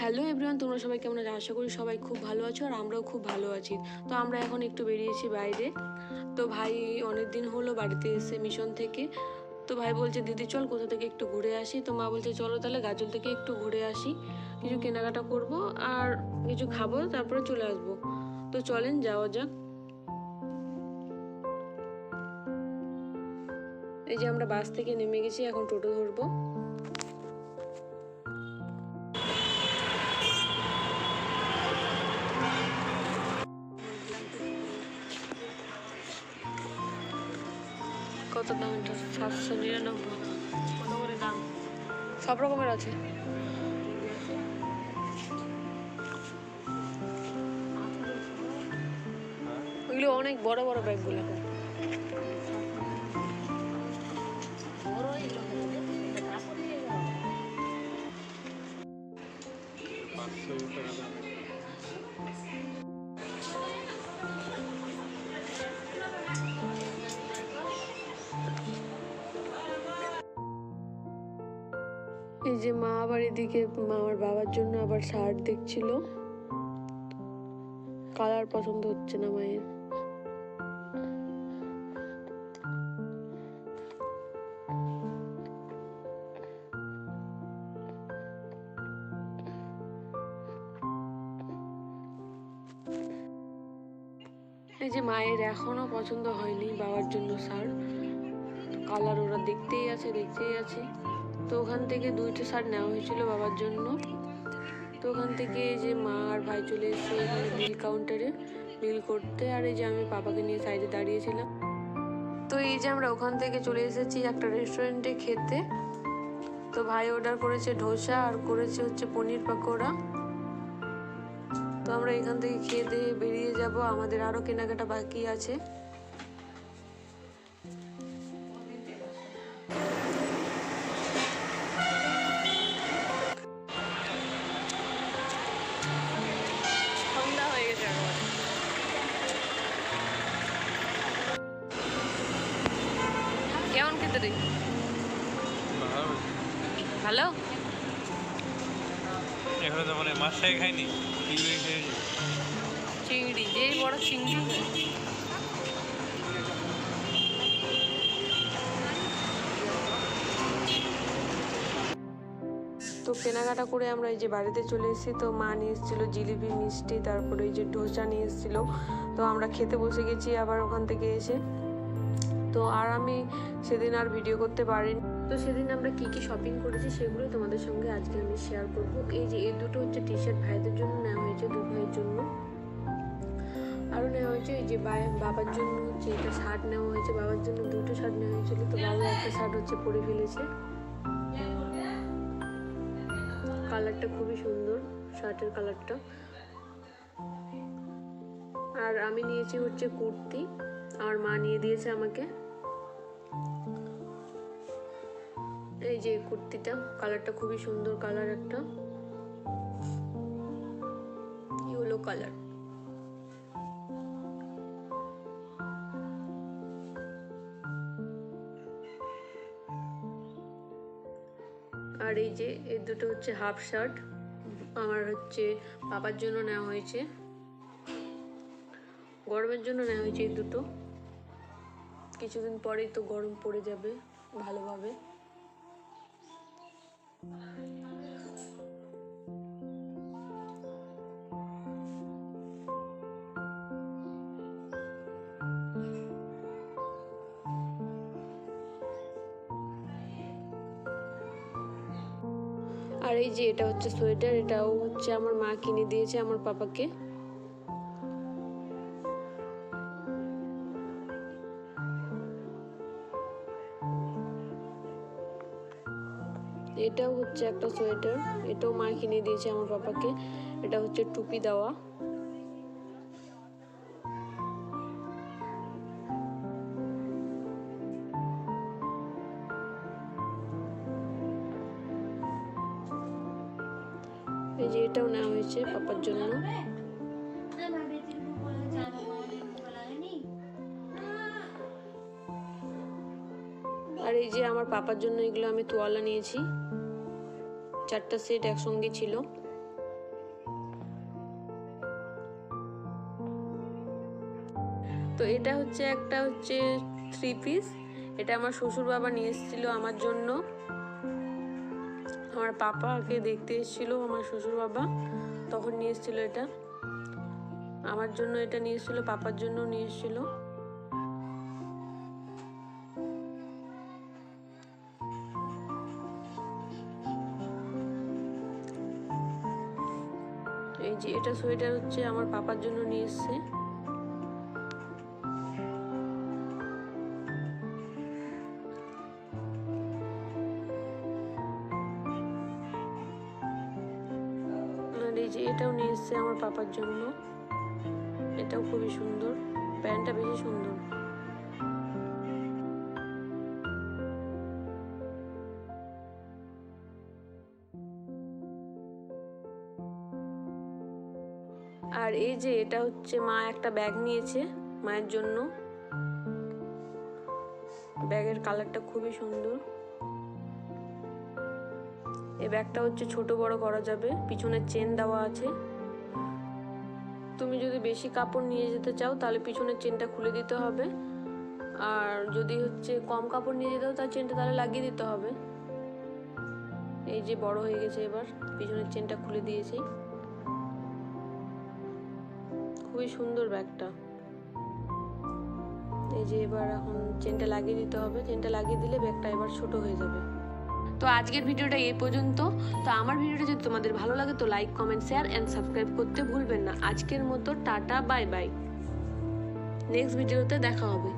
Hello everyone তোমরা সবাই কেমন আছো? আশা করি সবাই খুব ভালো আছো আর আমরাও খুব ভালো আছি। তো আমরা এখন একটু বেরিয়েছি বাইরে। তো ভাই অনেক দিন হলো বাড়িতে এসে মিশন থেকে। তো ভাই বলছে, দিদি, চল কোথা থেকে একটু ঘুরে আসি? তো মা বলছে, চলো তাহলে গাজল থেকে একটু ঘুরে আসি। কিছু কেনাকাটা করব আর কিছু খাব, তারপরে চলে আসব। তো চলেন, যাওয়া যাক। এই যে আমরা বাস থেকে নেমে গেছি, এখন টোটো ধরবো। কত দাম? এটা সাতশো নিরানব্বই। দাম। সব রকমের আছে। ওইগুলো অনেক বড় বড় ব্যাগগুলো। পাঁচশো টাকা যে মা আবার এদিকে আমার বাবার জন্য আবার শার্ট দেখছিল। কালার পছন্দ হচ্ছে না মায়ের। এই যে মায়ের এখনও পছন্দ হয়নি বাবার জন্য শার্ট। কালার ওরা দেখতেই আছে দেখতেই আছে। তো ওখান থেকে দুইটা শার্ট নেওয়া হয়েছিল বাবার জন্য। তো ওখান থেকে যে মা আর ভাই চলে এসেছে এখানে বিল কাউন্টারে বিল করতে। আর এই যে আমি পাপাকে নিয়ে সাইডে দাঁড়িয়েছিলাম। তো এই যে আমরা ওখান থেকে চলে এসেছি একটা রেস্টুরেন্টে খেতে। তো ভাই অর্ডার করেছে ধোসা আর করেছে হচ্ছে পনির পাকোড়া। তো আমরা এখান থেকে খেয়ে দিয়ে বেরিয়ে যাব। আমাদের আরও কেনাকাটা বাকি আছে। কেমন খেতে রে? ভালো। এখনও তো মানে মাছ খাইনি চিংড়ি যেই বড় চিংড়ি। তো কেনাকাটা করে আমরা এই যে বাড়িতে চলে এসেছি তো মা নিয়ে এসেছিল জিলিপি মিষ্টি তারপরে এই যে ডোসা নিয়ে এসেছিল। তো আমরা খেতে বসে গেছি আবার ওখান থেকে এসে। তো আর আমি সেদিন আর ভিডিও করতে পারিনি। তো সেদিন আমরা কি কি শপিং করেছি সেগুলোই তোমাদের সঙ্গে আজকে আমি শেয়ার করব। এই যে, এই দুটো হচ্ছে টি শার্ট ভাইদের জন্য, নেওয়া হয়েছে দু ভাইয়ের জন্য। আরও নেওয়া হয়েছে এই যে বাবার জন্য হচ্ছে এটা শার্ট নেওয়া হয়েছে, বাবার জন্য দুটো শার্ট নেওয়া হয়েছিল তো বাবা একটা শার্ট হচ্ছে পরে ফেলেছে। কালারটা খুবই সুন্দর শার্টের কালারটা আর আমি নিয়েছি হচ্ছে কুর্তি। আমার মা নিয়ে দিয়েছে আমাকে। এই যে কুর্তিটা, কালারটা খুবই সুন্দর কালার একটা। Yellow colour. আর এই যে এই দুটো হচ্ছে হাফ শার্ট, আমার হচ্ছে বাবার জন্য নেওয়া হয়েছে। গরমের জন্য নেওয়া হয়েছে এই দুটো। কিছুদিন পরেই তো গরম পড়ে যাবে ভালোভাবে। আর এই যে এটা হচ্ছে সোয়েটার এটাও হচ্ছে আমার মা কিনে দিয়েছে আমার পাপাকে। এটাও হচ্ছে একটা সোয়েটার, এটাও মা কিনে দিয়েছে আমার পাপাকে। এটা হচ্ছে টুপি দেওয়া। এই যে এটাও নেওয়া হয়েছে পাপার জন্য। আর এই যে আমার পাপার জন্য এগুলো আমি তোয়ালা নিয়েছি। চারটা সেট একসঙ্গে ছিল। তো এটা হচ্ছে একটা হচ্ছে থ্রি পিস এটা আমার শ্বশুর বাবা নিয়ে এসেছিল আমার জন্য। আমার পাপাকে দেখতে এসেছিল আমার শ্বশুর বাবা তখন নিয়ে এসেছিল এটা। আমার জন্য এটা নিয়ে এসেছিল, পাপার জন্য নিয়ে এসেছিল। যে এটা সোয়েটার হচ্ছে আমার পাপার জন্য নিয়ে এসছে। এটাও নিয়ে এসছে আমার পাপার জন্য। এটাও খুবই সুন্দর, প্যান্টটা বেশি সুন্দর। আর এই যে এটা হচ্ছে মা একটা ব্যাগ নিয়েছে মায়ের জন্য। ব্যাগের কালারটা খুবই সুন্দর। এই ব্যাগটা হচ্ছে ছোট বড় করা যাবে পিছনে চেন দেওয়া আছে। তুমি যদি বেশি কাপড় নিয়ে যেতে চাও, তাহলে পিছনের চেনটা খুলে দিতে হবে। আর যদি হচ্ছে কম কাপড় নিয়ে যেতে তার চেনটা তাহলে লাগিয়ে দিতে হবে। এই যে বড় হয়ে গেছে এবার, পিছনের চেনটা খুলে দিয়েছি। খুবই সুন্দর ব্যাগটা। এই যে এবার এখন চেনটা লাগিয়ে দিতে হবে। চেনটা লাগিয়ে দিলে ব্যাগটা এবার ছোট হয়ে যাবে। তো আজকের ভিডিওটা এই পর্যন্ত। তো আমার ভিডিওটা যদি তোমাদের ভালো লাগে তো like comment share and subscribe করতে ভুলবেন না। আজকের মতো টাটা বাই বাই নেক্সট ভিডিওতে দেখা হবে।